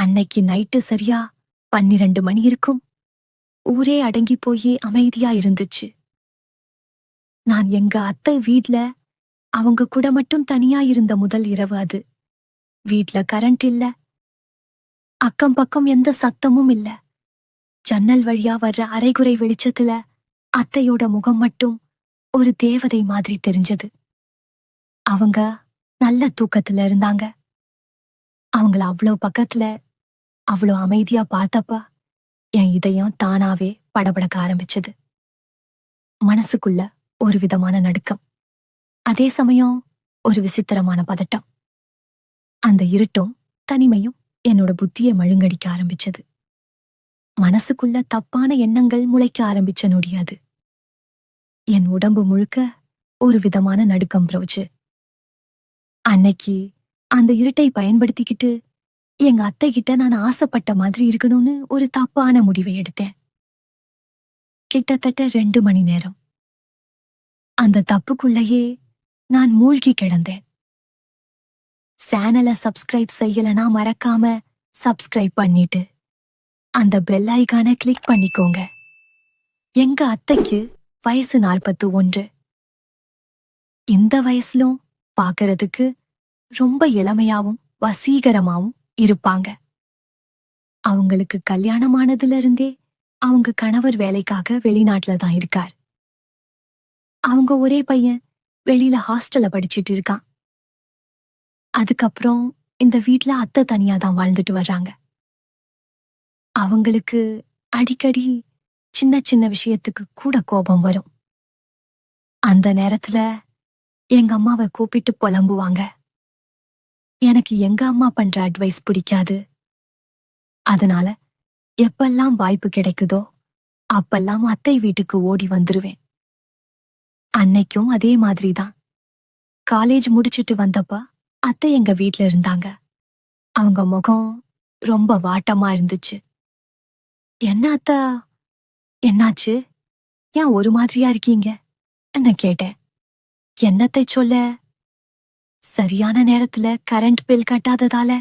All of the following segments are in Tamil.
அன்னைக்கு நைட்டு சரியா பன்னிரண்டு மணி இருக்கும். ஊரே அடங்கி போய் அமைதியா இருந்துச்சு. நான் எங்க அத்தை வீட்ல அவங்க கூட மட்டும் தனியா இருந்த முதல் இரவு அது. வீட்ல கரண்ட் இல்ல. அக்கம் பக்கம் எந்த சத்தமும் இல்ல. ஜன்னல் வழியா வர்ற அரைகுறை வெளிச்சத்துல அத்தையோட முகம் மட்டும் ஒரு தேவதை மாதிரி தெரிஞ்சது. அவங்க நல்ல தூக்கத்துல இருந்தாங்க. அவங்கள அவ்வளோ பக்கத்துல அவ்வளோ அமைதியா பார்த்தப்ப என் இதயம் தானாவே படபடக்க ஆரம்பிச்சது. மனசுக்குள்ள ஒரு விதமான நடுக்கம். அதே சமயம் ஒரு விசித்திரமான பதட்டம். அந்த இருட்டும் தனிமையும் என்னோட புத்தியை மழுங்கடிக்க ஆரம்பிச்சது. மனசுக்குள்ள தப்பான எண்ணங்கள் முளைக்க ஆரம்பிச்ச நொடியாது என் உடம்பு முழுக்க ஒரு விதமான நடுக்கம் பிரவுச்சு. அன்னைக்கு அந்த இருட்டை பயன்படுத்திக்கிட்டு எங்க அத்தை கிட்ட நான் ஆசைப்பட்ட மாதிரி இருக்கணும்னு ஒரு தப்பான முடிவை எடுத்தேன். கிட்டத்தட்ட ரெண்டு மணி நேரம். அந்த தப்புக்குள்ளேயே நான் மூழ்கி கிடந்தேன். சேனலை சப்ஸ்கிரைப் செய்யலனா மறக்காம சப்ஸ்கிரைப் பண்ணிட்டு அந்த பெல் ஐகானை கிளிக் பண்ணிக்கோங்க. எங்க அத்தைக்கு வயசு நாற்பத்து ஒன்று இந்த வயசுலும் பார்க்கறதுக்கு ரொம்ப இளமையாவும் வசீகரமாவும் இருப்பாங்க. அவங்களுக்கு கல்யாணமானதுல இருந்தே அவங்க கணவர் வேலைக்காக வெளிநாட்டுல தான் இருக்கார். அவங்க ஒரே பையன் வெளியில ஹாஸ்டல்ல படிச்சிட்டு இருக்கான். அதுக்கப்புறம் இந்த வீட்ல அத்தை தனியா தான் வாழ்ந்துட்டு வர்றாங்க. அவங்களுக்கு அடிக்கடி சின்ன சின்ன விஷயத்துக்கு கூட கோபம் வரும். அந்த நேரத்துல எங்க அம்மாவை கூப்பிட்டு புலம்புவாங்க. எனக்கு எங்க அம்மா பண்ற அட்வைஸ் பிடிக்காது. அதனால எப்பெல்லாம் வாய்ப்பு கிடைக்குதோ அப்பெல்லாம் அத்தை வீட்டுக்கு ஓடி வந்துருவேன். அன்னைக்கும் அதே மாதிரிதான். காலேஜ் முடிச்சிட்டு வந்தப்ப அத்தை எங்க வீட்ல இருந்தாங்க. அவங்க முகம் ரொம்ப வாட்டமா இருந்துச்சு. என்ன அத்தா? என்னாச்சு? ஏன் ஒரு மாதிரியா இருக்கீங்க? என்ன கேட்டேன். என்னத்தை சொல்ல? சரியான நேரத்துல கரண்ட் பில் கட்டாததால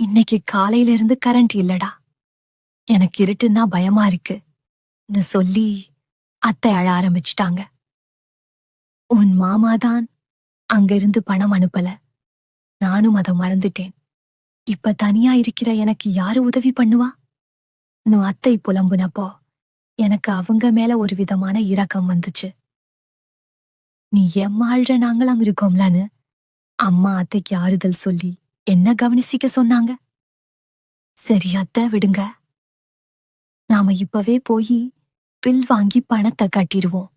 இன்னைக்கு காலையில இருந்து கரண்ட் இல்லடா. எனக்கு இருட்டுன்னா பயமா இருக்குன்னு சொல்லி அத்தை அழ ஆரம்பிச்சிட்டாங்க. உன் மாமாதான் அங்கிருந்து பணம் அனுப்பல. நானும் அதை மறந்துட்டேன். இப்ப தனியா இருக்கிற எனக்கு யாரு உதவி பண்ணுவா? நு அத்தை புலம்புனப்போ எனக்கு அவங்க மேல ஒரு விதமான இரக்கம் வந்துச்சு. நீ எம்மா நாங்களாம் நாங்களும் அங்க இருக்கோம்லான்னு அம்மா அத்தைக்கு ஆறுதல் சொல்லி என்ன கவனிச்சிக்க சொன்னாங்க? சரி அத்தை விடுங்க. நாம இப்பவே போய் பில் வாங்கி பணத்தை கட்டிடுவோம்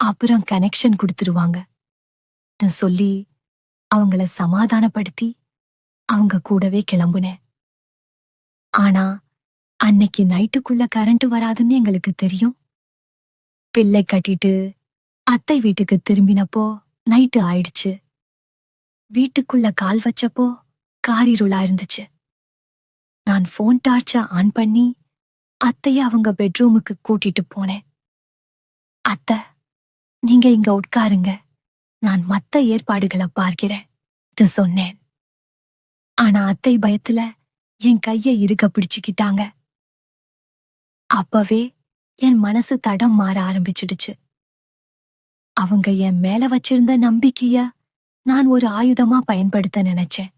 அப்புறம் கனெக்ஷன் கொடுத்துருவாங்க. சொல்லி அவங்கள சமாதானப்படுத்தி அவங்க கூடவே கிளம்புனேன். ஆனா அன்னைக்கு நைட்டுக்குள்ள கரண்ட் வராதுன்னு எங்களுக்கு தெரியும். பிள்ளை கட்டிட்டு அத்தை வீட்டுக்கு திரும்பினப்போ நைட்டு ஆயிடுச்சு. வீட்டுக்குள்ள கால் வச்சப்போ காரிருளா இருந்துச்சு நான் போன் டார்ச்ச ஆன் பண்ணி அத்தைய அவங்க பெட்ரூமுக்கு கூட்டிட்டு போனேன். அத்தை நீங்க இங்க உட்காருங்க. நான் மத்த ஏற்பாடுகளை பார்க்கிறேன் சொன்னேன். ஆனா அத்தை பயத்துல என் கைய இருக பிடிச்சுக்கிட்டாங்க. அப்பவே என் மனசு தடம் மாற ஆரம்பிச்சிடுச்சு. அவங்க என் மேல வச்சிருந்த நம்பிக்கைய நான் ஒரு ஆயுதமா பயன்படுத்த நினைச்சேன்.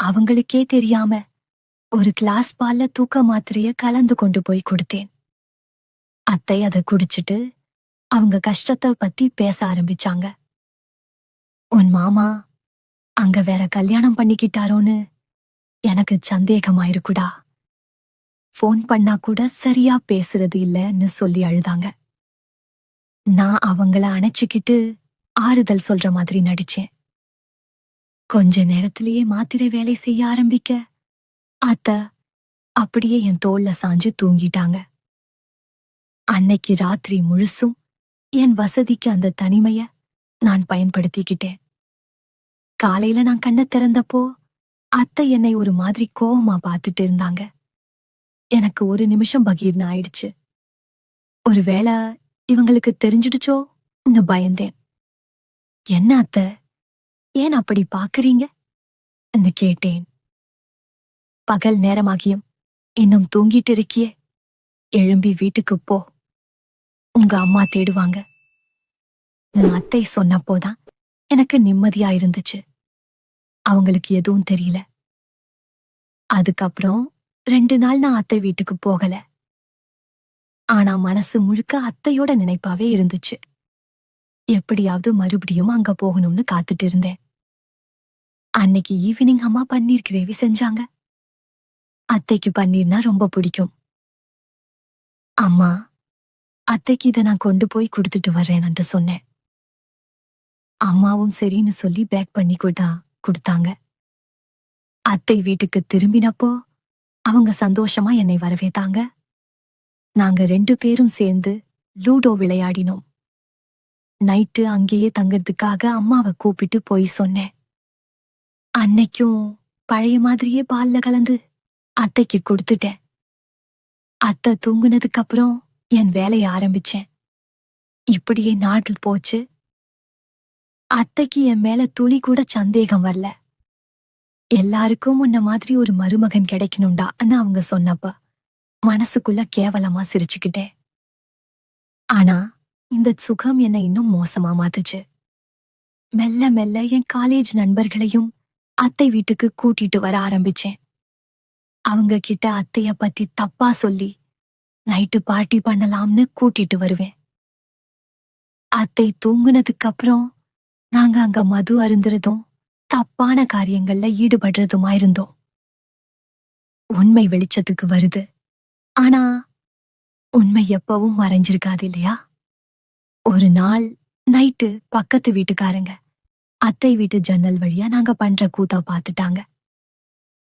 அவங்களுக்கே தெரியாம ஒரு கிளாஸ் பால்ல தூக்க மாத்திரைய கலந்து கொண்டு போய் கொடுத்தேன். அத்தை அதை குடிச்சிட்டு அவங்க கஷ்டத்தை பத்தி பேச ஆரம்பிச்சாங்க. உன் மாமா அங்க வேற கல்யாணம் பண்ணிக்கிட்டாரோன்னு எனக்கு சந்தேகமாயிருக்குடா ஃபோன் பண்ணா கூட சரியா பேசுறது இல்லைன்னு சொல்லி அழுதாங்க. நான் அவங்கள அணைச்சுக்கிட்டு ஆறுதல் சொல்ற மாதிரி நடிச்சேன். கொஞ்ச நேரத்திலேயே மாத்திரை வேலை செய்ய ஆரம்பிக்க. அத்த அப்படியே என் தோல்ல சாஞ்சு தூங்கிட்டாங்க. அன்னைக்கு ராத்திரி முழுசும் என் வசதிக்கு அந்த தனிமைய நான் பயன்படுத்திக்கிட்டேன். காலையில நான் கண்ணை திறந்தப்போ அத்தை என்னை ஒரு மாதிரி கோவமா பார்த்துட்டு இருந்தாங்க. எனக்கு ஒரு நிமிஷம் பகீர்னு ஆயிடுச்சு. ஒருவேளை இவங்களுக்கு தெரிஞ்சிடுச்சோன்னு பயந்தேன். என்ன அத்த? ஏன் அப்படி பாக்குறீங்க? என்று கேட்டேன். பகல் நேரமாகியும் இன்னும் தூங்கிட்டு இருக்கியே. எழும்பி வீட்டுக்கு போ. உங்க அம்மா தேடுவாங்க. உன் அத்தை சொன்னப்போதான் எனக்கு நிம்மதியா இருந்துச்சு. அவங்களுக்கு எதுவும் தெரியல. அதுக்கப்புறம் ரெண்டு நாள் நான் அத்தை வீட்டுக்கு போகல. ஆனா மனசு முழுக்க அத்தையோட நினைப்பாவே இருந்துச்சு. எப்படியாவது மறுபடியும் அங்க போகணும்னு காத்துட்டு இருந்தேன். அன்னைக்கு ஈவினிங் அம்மா பன்னீர் கிரேவி செஞ்சாங்க. அத்தைக்கு பன்னீர்னா ரொம்ப பிடிக்கும். அம்மா அத்தைக்கு இதை நான் கொண்டு போய் கொடுத்துட்டு வர்றேன்னுட்டு சொன்னேன். அம்மாவும் சரின்னு சொல்லி பேக் பண்ணி கொடுத்தா கொடுத்தாங்க. அத்தை வீட்டுக்கு திரும்பினப்போ அவங்க சந்தோஷமா என்னை வரவேத்தாங்க. நாங்க ரெண்டு பேரும் சேர்ந்து லூடோ விளையாடினோம். நைட்டு அங்கேயே தங்கறதுக்காக அம்மாவை கூப்பிட்டு போய் சொன்னேன். அன்னைக்கும் பழைய மாதிரியே பால்ல கலந்து அத்தைக்கு கொடுத்துட்டேன். அத்தை தூங்குனதுக்கு அப்புறம் என் வேலைய ஆரம்பிச்சேன். இப்படியே நாட்கள் போச்சு. அத்தைக்கு என் மேல துளி கூட சந்தேகம் வரல. எல்லாருக்கும் உன்ன மாதிரி ஒரு மருமகன் கிடைக்கணும்டான்னு அவங்க சொன்னப்ப மனசுக்குள்ள கேவலமா சிரிச்சுக்கிட்டேன். ஆனா இந்த சுகம் என்னை இன்னும் மோசமா மாத்துச்சு. மெல்ல மெல்ல என் காலேஜ் நண்பர்களையும் அத்தை வீட்டுக்கு கூட்டிட்டு வர ஆரம்பிச்சேன். அவங்க கிட்ட அத்தைய பத்தி தப்பா சொல்லி நைட்டு பார்ட்டி பண்ணலாம்னு கூட்டிட்டு வருவேன். அத்தை தூங்குனதுக்கு அப்புறம் நாங்க அங்க மது அருந்துறதும் தப்பான காரியங்கள்ல ஈடுபடுறதுமா இருந்தோம். உண்மை வெளிச்சத்துக்கு வருது. ஆனா உண்மை எப்பவும் மறைஞ்சிருக்காது இல்லையா? ஒரு நாள் நைட்டு பக்கத்து வீட்டுக்காரங்க அத்தை வீட்டு ஜன்னல் வழியா நாங்க பண்ற கூத்தா பார்த்துட்டாங்க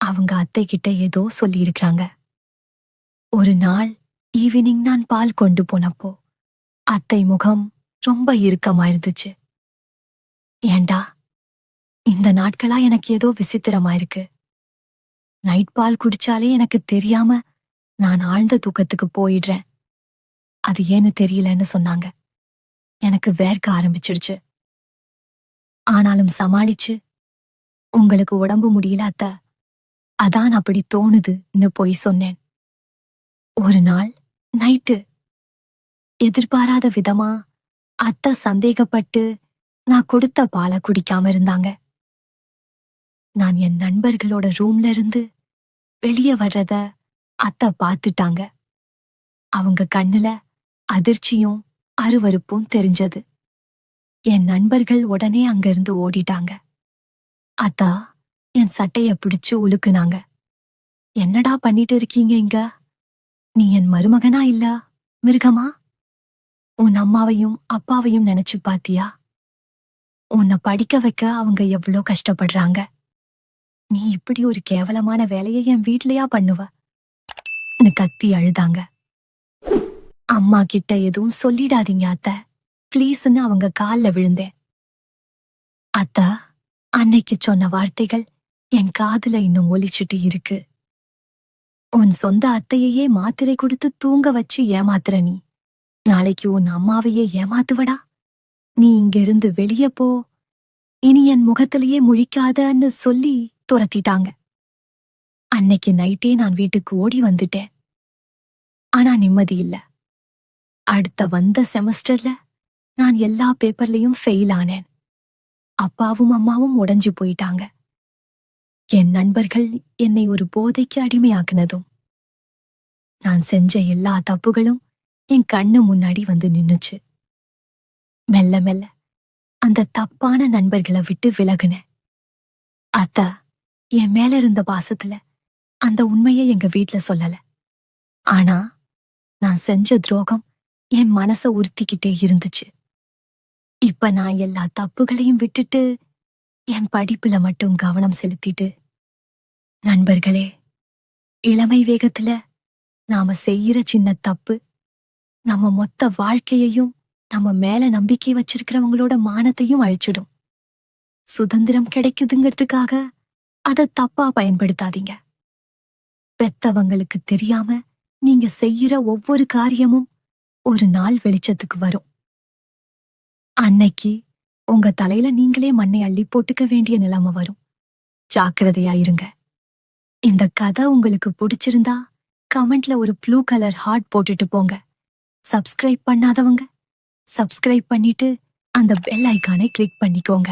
அவங்க அத்தை கிட்ட ஏதோ சொல்லியிருக்காங்க ஒரு நாள் ஈவினிங் நான் பால் கொண்டு போனப்போ அத்தை முகம் ரொம்ப இறுக்கமா இருந்துச்சு. ஏண்டா இந்த நாட்களா எனக்கு ஏதோ விசித்திரமா இருக்கு. நைட் பால் குடிச்சாலே எனக்கு தெரியாம நான் ஆழ்ந்த தூக்கத்துக்கு போயிடுறேன். அது ஏன்னு தெரியலன்னு சொன்னாங்க. எனக்கு வேர்க்க ஆரம்பிச்சிடுச்சு. ஆனாலும் சமாளிச்சு உங்களுக்கு உடம்பு முடியல அத்த. அதான் அப்படி தோணுதுன்னு போய் சொன்னேன். ஒரு நாள் நைட்டு. எதிர்பாராத விதமா அத்தை சந்தேகப்பட்டு நான் கொடுத்த பாலை குடிக்காம இருந்தாங்க. நான் என் நண்பர்களோட ரூம்ல இருந்து வெளியே வர்றத அத்தை பார்த்துட்டாங்க. அவங்க கண்ணுல அதிர்ச்சியும் அருவருப்பும் தெரிஞ்சது. என் நண்பர்கள் உடனே அங்கிருந்து ஓடிட்டாங்க. அத்தா என் சட்டைய பிடிச்சு உலுக்குனாங்க. என்னடா பண்ணிட்டு இருக்கீங்க இங்க? நீ என் மருமகனா இல்ல மிருகமா? உன் அம்மாவையும் அப்பாவையும் நினைச்சு பாத்தியா? உன்னை படிக்க வைக்க அவங்க எவ்வளோ கஷ்டப்படுறாங்க. நீ இப்படி ஒரு கேவலமான வேலையை என் வீட்லயா பண்ணுவ? கத்தி அழுதாங்க. அம்மா கிட்ட எதுவும் சொல்லிடாதீங்க அத்த. ப்ளீஸ்னு அவங்க கால்ல விழுந்தேன். அத்தா அன்னைக்கு சொன்ன வார்த்தைகள் என் காதுல இன்னும் ஒலிச்சிட்டு இருக்கு. உன் சொந்த அத்தையையே மாத்திரை கொடுத்து தூங்க வச்சு ஏமாத்துற நீ. நாளைக்கு உன் அம்மாவையே ஏமாத்துவடா. நீ இங்கிருந்து வெளியே போ. இனி என் முகத்திலேயே முழிக்காதன்னு சொல்லி துரத்திட்டாங்க. அன்னைக்கு நைட்டே நான் வீட்டுக்கு ஓடி வந்துட்டேன். ஆனா நிம்மதி இல்ல. அடுத்த வந்த செமஸ்டர்ல நான் எல்லா பேப்பர்லயும் ஃபெயில் ஆனேன். அப்பாவும் அம்மாவும் உடைஞ்சு போயிட்டாங்க. என் நண்பர்கள் என்னை ஒரு போதைக்கு அடிமையாக்குனதும் நான் செஞ்ச எல்லா தப்புகளும் என் கண்ணு முன்னாடி வந்து நின்னுச்சு. மெல்ல மெல்ல அந்த தப்பான நண்பர்களை விட்டு விலகுனேன். அத்த என் மேல இருந்த பாசத்துல அந்த உண்மையை எங்க வீட்ல சொல்லல. ஆனா நான் செஞ்ச துரோகம் என் மனச உறுத்திக்கிட்டே இருந்துச்சு. இப்ப நான் எல்லா தப்புகளையும் விட்டுட்டு என் படிப்புல மட்டும் கவனம் செலுத்திட்டு நண்பர்களே இளமை வேகத்துல நாம செய்யற சின்ன தப்பு நம்ம மொத்த வாழ்க்கையையும் நம்ம மேல நம்பிக்கை வச்சிருக்கிறவங்களோட மானத்தையும் அழிச்சிடும். சுதந்திரம் கிடைக்குதுங்கிறதுக்காக அத தப்பா பயன்படுத்தாதீங்க. பெத்தவங்களுக்கு தெரியாம நீங்க செய்யற ஒவ்வொரு காரியமும் ஒரு நாள் வெளிச்சத்துக்கு வரும். அன்னைக்கு உங்க தலையில நீங்களே மண்ணை அள்ளி போட்டுக்க வேண்டிய நிலைமை வரும். ஜாக்கிரதையா இருங்க. இந்த கதை உங்களுக்கு பிடிச்சிருந்தா கமெண்ட்ல ஒரு ப்ளூ கலர் ஹார்ட் போட்டுட்டு போங்க. சப்ஸ்கிரைப் பண்ணாதவங்க சப்ஸ்கிரைப் பண்ணிட்டு அந்த பெல் ஐக்கானை கிளிக் பண்ணிக்கோங்க.